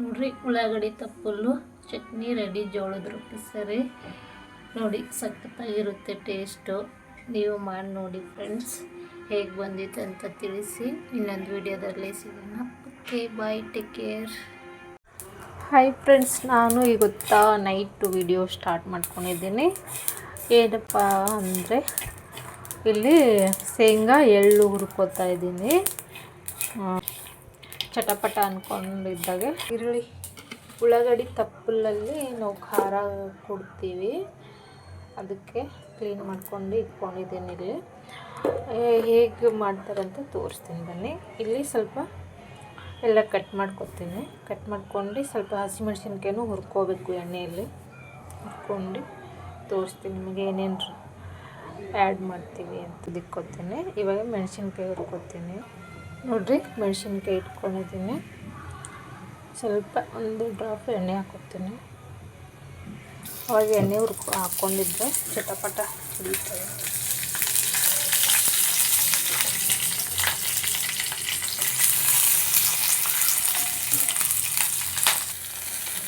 ನೋಡ್ರಿ, ಉಳ್ಳಾಗಡ್ಡಿ ತಪ್ಪಲು ಚಟ್ನಿ ರೆಡಿ ಜೋಳದ ರೊಟ್ಟಿ ಸರಿ. ನೋಡಿ, ಸಖತ್ತಾಗಿರುತ್ತೆ ಟೇಸ್ಟು ನೀವು ಮಾಡಿ ನೋಡಿ ಫ್ರೆಂಡ್ಸ್ ಹೇಗೆ ಬಂದಿತ್ತು ಅಂತ ತಿಳಿಸಿ. ಇನ್ನೊಂದು ವಿಡಿಯೋದಲ್ಲಿ ಸಿಗೋಣ. Okay bye take care hi friends ನಾನು ಇವತ್ತು ನೈಟು ವಿಡಿಯೋ ಸ್ಟಾರ್ಟ್ ಮಾಡ್ಕೊಂಡಿದ್ದೀನಿ. ಏನಪ್ಪ ಅಂದರೆ, ಇಲ್ಲಿ ಶೇಂಗಾ ಎಳ್ಳು ಹುರ್ಕೋತಾ ಇದ್ದೀನಿ. ಚಟಪಟ ಅನ್ಕೊಂಡಿದ್ದಾಗ. ಈರುಳ್ಳಿ ಉಳ್ಳಾಗಡ್ಡಿ ತಪ್ಪಲಲ್ಲಿ ನಾವು ಖಾರ ಕೊಡ್ತೀವಿ. ಅದಕ್ಕೆ ಕ್ಲೀನ್ ಮಾಡ್ಕೊಂಡು ಇಟ್ಕೊಂಡಿದ್ದೀನಿ ಇಲ್ಲಿ. ಹೇಗೆ ಮಾಡ್ತಾರಂತ ತೋರಿಸ್ತೀನಿ ಬನ್ನಿ. ಇಲ್ಲಿ ಸ್ವಲ್ಪ ಎಲ್ಲ ಕಟ್ ಮಾಡ್ಕೊತೀನಿ. ಕಟ್ ಮಾಡ್ಕೊಂಡು ಸ್ವಲ್ಪ ಹಸಿಮೆಣ್ಸಿನ್ಕಾಯಿನೂ ಹುರ್ಕೋಬೇಕು ಎಣ್ಣೆಯಲ್ಲಿ. ಹುರ್ಕೊಂಡು ತೋರಿಸ್ತೀನಿ ನಿಮಗೆ ಏನೇನು ಆ್ಯಡ್ ಮಾಡ್ತೀವಿ ಅಂತ ದಿಕ್ಕೋತೀನಿ ಇವಾಗ ಮೆಣಸಿನ್ಕಾಯಿ ಹುರ್ಕೋತೀನಿ. ನೋಡಿರಿ ಮೆಣಸಿನ್ಕಾಯಿ ಇಟ್ಕೊಂಡಿದ್ದೀನಿ. ಸ್ವಲ್ಪ ಒಂದು ಡ್ರಾಪ್ ಎಣ್ಣೆ ಹಾಕೋತೀನಿ. ಅವಾಗ ಎಣ್ಣೆ ಹುರ್ಕೊ ಹಾಕ್ಕೊಂಡಿದ್ರೆ ಚಟಪಟ ಹಿಡಿತವೆ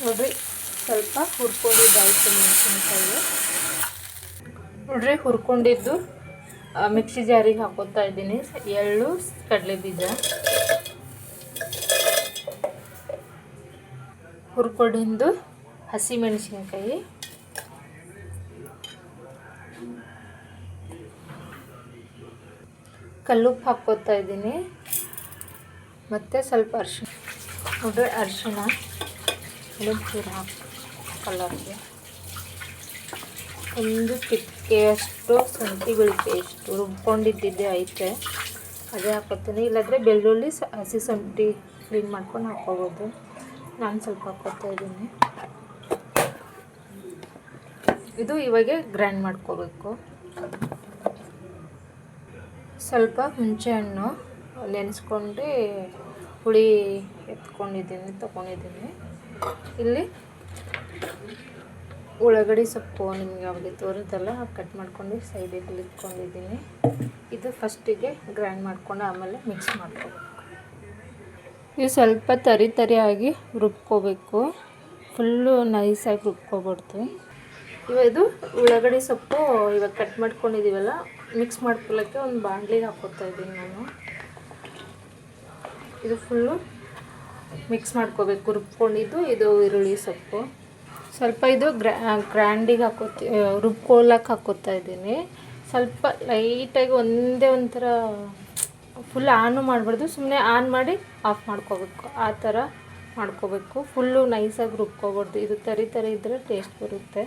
ನೋಡ್ರಿ ಸ್ವಲ್ಪ ಹುರ್ಕೊಂಡಿದ್ದಾಯ್ತು ಮೆಣಸಿನ್ಕಾಯಿ. ನೋಡ್ರಿ ಹುರ್ಕೊಂಡಿದ್ದು ಮಿಕ್ಸಿ ಜಾರಿಗೆ ಹಾಕೋತಾ ಇದ್ದೀನಿ. ಎಳ್ಳು, ಕಡಲೆ ಬೀಜ. ಹುರ್ಕೊಡಿಂದು ಹಸಿ ಮೆಣಸಿನ್ಕಾಯಿ ಕಲ್ಲುಪ್ಪು ಹಾಕೋತಾ ಇದ್ದೀನಿ. ಮತ್ತು ಸ್ವಲ್ಪ ಅರಿಶಿಣ. ನೋಡ್ರಿ ಅರಿಶಿಣ ಕಲರ್ಗೆ ಒಂದು ಚಿಟಿಕೆಯಷ್ಟು ಶುಂಠಿ ಬೆಳಿಗ್ಗೆ ಎಷ್ಟು ರುಬ್ಕೊಂಡಿದ್ದಿದ್ದೆ ಐತೆ. ಅದೇ ಹಾಕೋತೀನಿ. ಇಲ್ಲಾಂದರೆ ಬೆಳ್ಳುಳ್ಳಿ ಹಸಿ ಶುಂಠಿ ಕ್ಲೀನ್ ಮಾಡ್ಕೊಂಡು ಹಾಕ್ಕೋಬೋದು ನಾನು ಸ್ವಲ್ಪ ಹಾಕ್ಕೊಳ್ತಾ ಇದ್ದೀನಿ. ಇದು ಇವಾಗೆ ಗ್ರೈಂಡ್ ಮಾಡ್ಕೋಬೇಕು. ಸ್ವಲ್ಪ ಹುಣಸೆಹಣ್ಣು ನೆನೆಸ್ಕೊಂಡು ಹುಳಿ ಎತ್ಕೊಂಡಿದ್ದೀನಿ, ತೊಗೊಂಡಿದ್ದೀನಿ. ಇಲ್ಲಿ ಉಳ್ಳಾಗಡ್ಡಿ ಸೊಪ್ಪು ನಿಮ್ಗೆ ಯಾವಾಗಲೇ ತೋರಿದಲ್ಲ ಕಟ್ ಮಾಡ್ಕೊಂಡು ಸೈಡಿಗೆ ಇಟ್ಕೊಂಡಿದ್ದೀನಿ. ಇದು ಫಸ್ಟಿಗೆ ಗ್ರೈಂಡ್ ಮಾಡಿಕೊಂಡು ಆಮೇಲೆ ಮಿಕ್ಸ್ ಮಾಡ್ಕೋಬೇಕು. ಇದು ಸ್ವಲ್ಪ ತರಿ ತರಿಯಾಗಿ ರುಬ್ಕೋಬೇಕು. ಫುಲ್ಲು ನೈಸಾಗಿ ರುಬ್ಕೊಬಾರ್ದು ಇವಾಗ ಇದು ಉಳ್ಳಾಗಡ್ಡಿ ಸೊಪ್ಪು ಇವಾಗ ಕಟ್ ಮಾಡ್ಕೊಂಡಿದ್ದೀವಲ್ಲ ಮಿಕ್ಸ್ ಮಾಡ್ಕೊಳ್ಳೋಕ್ಕೆ ಒಂದು ಬಾಂಡ್ಲಿಗೆ ಹಾಕೋತಾ ಇದ್ದೀನಿ ನಾನು. ಇದು ಫುಲ್ಲು ಮಿಕ್ಸ್ ಮಾಡ್ಕೋಬೇಕು, ರುಬ್ಕೊಂಡಿದ್ದು ಇದು ಈರುಳ್ಳಿ ಸೊಪ್ಪು. ಸ್ವಲ್ಪ ಇದು ಗ್ರಾ ಗ್ರ್ಯಾಂಡಿಗೆ ಹಾಕೋತಿ ರುಬ್ಕೊಳ್ಳೋಕೆ ಹಾಕೋತಾ ಇದ್ದೀನಿ. ಸ್ವಲ್ಪ ಲೈಟಾಗಿ ಒಂದೇ ಒಂಥರ ಫುಲ್ ಆನು ಮಾಡಬಾರ್ದು. ಸುಮ್ಮನೆ ಆನ್ ಮಾಡಿ ಆಫ್ ಮಾಡ್ಕೋಬೇಕು. ಆ ಥರ ಮಾಡ್ಕೋಬೇಕು. ಫುಲ್ಲು ನೈಸಾಗಿ ರುಬ್ಕೋಬಾರ್ದು. ಇದು ತರಿ ತರಿ ಇದ್ದರೆ ಟೇಸ್ಟ್ ಬರುತ್ತೆ.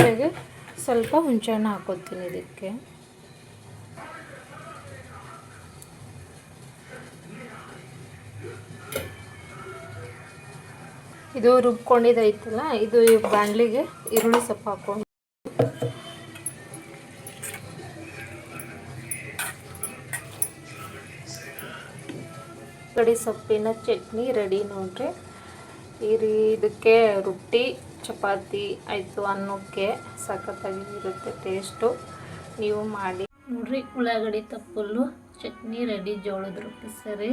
ಹಾಗೆ ಸ್ವಲ್ಪ ಹುಣಸೆಹಣ್ಣು ಹಾಕೋತೀನಿ ಇದಕ್ಕೆ. ಇದು ರುಬ್ಕೊಂಡಿದ್ದೈತಲ್ಲ ಇದು ಬಾಣಲಿಗೆ ಈರುಳ್ಳಿ ಸೊಪ್ಪು ಹಾಕೊಂಡು ಕಡಿ ಸೊಪ್ಪಿನ ಚಟ್ನಿ ರೆಡಿ ನೋಡ್ರಿ. ಈ ರೀ ಇದಕ್ಕೆ ರೊಟ್ಟಿ, ಚಪಾತಿ ಆಯಿತು, ಅನ್ನಕ್ಕೆ ಸಖತ್ತಾಗಿ ಇರುತ್ತೆ ಟೇಸ್ಟು ನೀವು ಮಾಡಿ. ನೋಡ್ರಿ, ಉಳ್ಳಾಗಡ್ಡಿ ತಪ್ಪಲು ಚಟ್ನಿ ರೆಡಿ ಜೋಳದ ರೊಟ್ಟಿ ಸರಿ.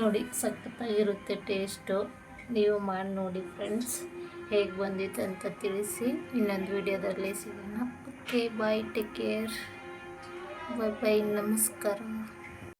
ನೋಡಿ ಸಖತ್ತಾಗಿರುತ್ತೆ ಟೇಸ್ಟು ನೀವು ಮಾಡಿ ನೋಡಿ ಫ್ರೆಂಡ್ಸ್ ಹೇಗೆ ಬಂದಿತ್ತು ಅಂತ ತಿಳಿಸಿ. ಇನ್ನೊಂದು ವಿಡಿಯೋದಲ್ಲಿ ಸಿಗೋಣ. Okay bye take care bye bye ನಮಸ್ಕಾರ.